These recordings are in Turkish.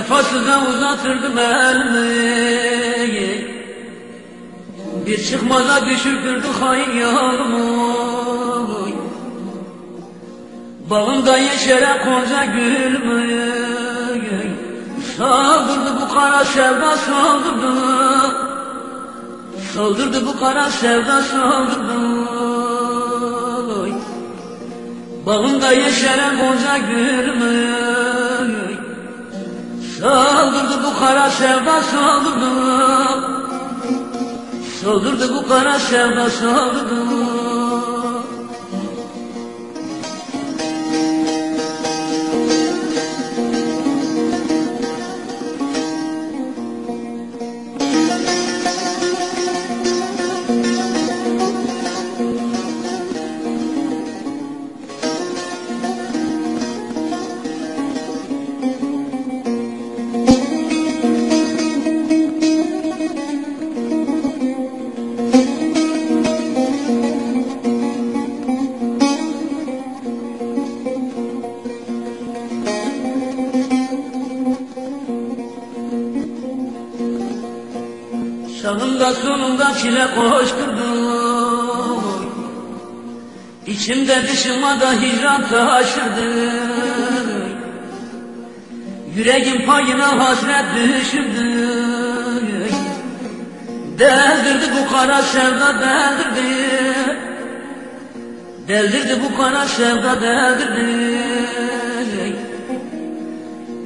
Vefasıza uzatırdım elimi Bir çıkmaza düşürdürdü hain yavrumu Bağımda yeşeren koca gülümü Saldırdı bu kara sevda saldırdı. Saldırdı bu kara sevda saldırdı. Bağımda yeşeren koca gülümü kara sevda saldırdı Saldırdı bu kara sevda saldırdı Sağında solunda çile koşturdum İçimde dışıma da hicran taşırdı. Yüreğim payına hasret düşürdü. Deldirdi bu kara sevda deldirdi. Deldirdi bu kara sevda deldirdi.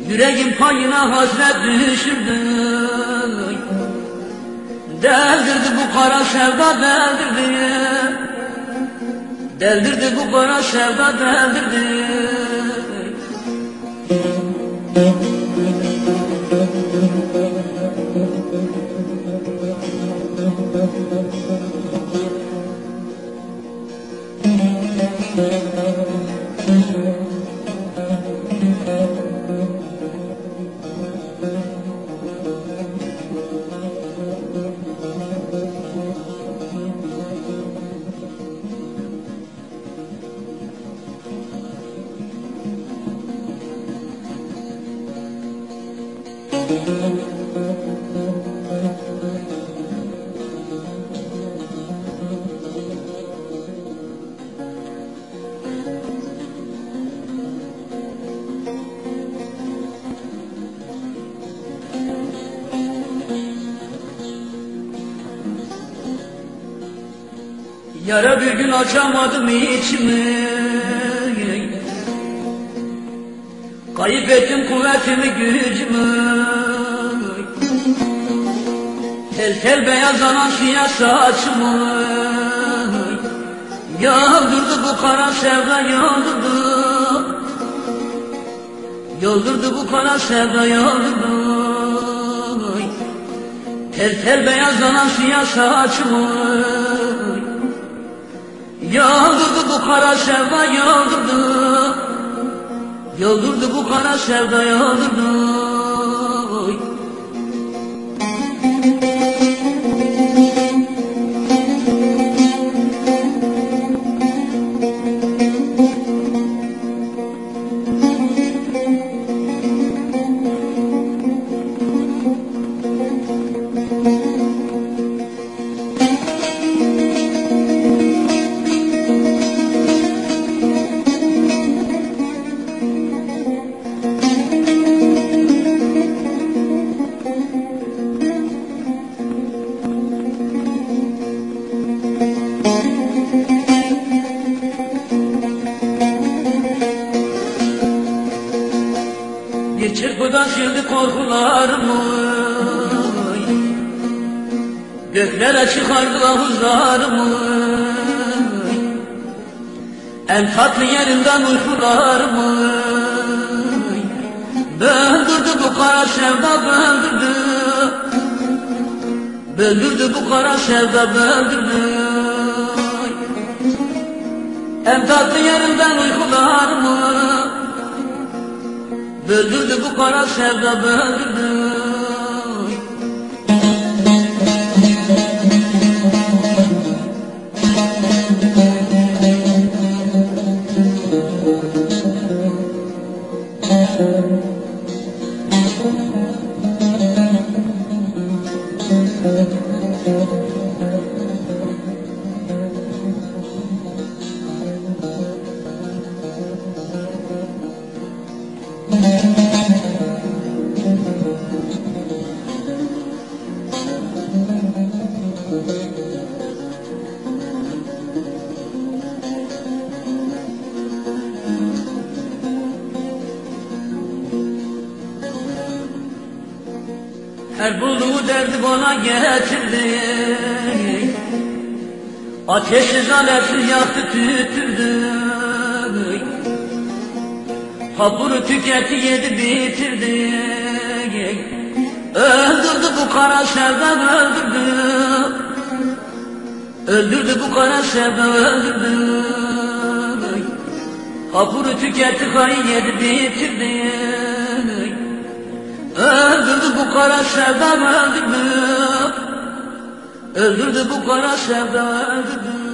Yüreğim payına hasret düşürdü Deldirdi bu kara sevda deldirdi. Deldirdi bu kara sevda deldirdi Yara bir gün açamadım içimi Kayıp ettim kuvvetimi gücümü. Tel tel beyazlanan siyah saçımı Yağdırdı bu kara sevda yağdırdı Yağdırdı bu kara sevda yağdırdı Tel tel beyazlanan siyah saçımı Yağdırdı bu kara sevda yağdırdı. Yağdırdı bu kara sevda yağdırdı çırpıda sildi korkularımı Göklere çıkardı havuzlarımı En tatlı yerinden uykularımı Böldürdü bu kara sevda böldürdü. Böldürdü bu kara sevda böldürdü. En tatlı yerinden uykularımı Böldürdü bu kara sevda böldürdü Her bulduğu derdi bana getirdi. Ateşsiz alevsiz yaktı tüttürdü. Hapuru tüketti yedi bitirdi. Öldürdü bu kara sevda öldürdü. Öldürdü bu kara sevda öldürdü. Hapuru tüketti kayı yedi bitirdi Öldürdü bu kara sevda öldürdü. Öldürdü bu kara sevda öldürdü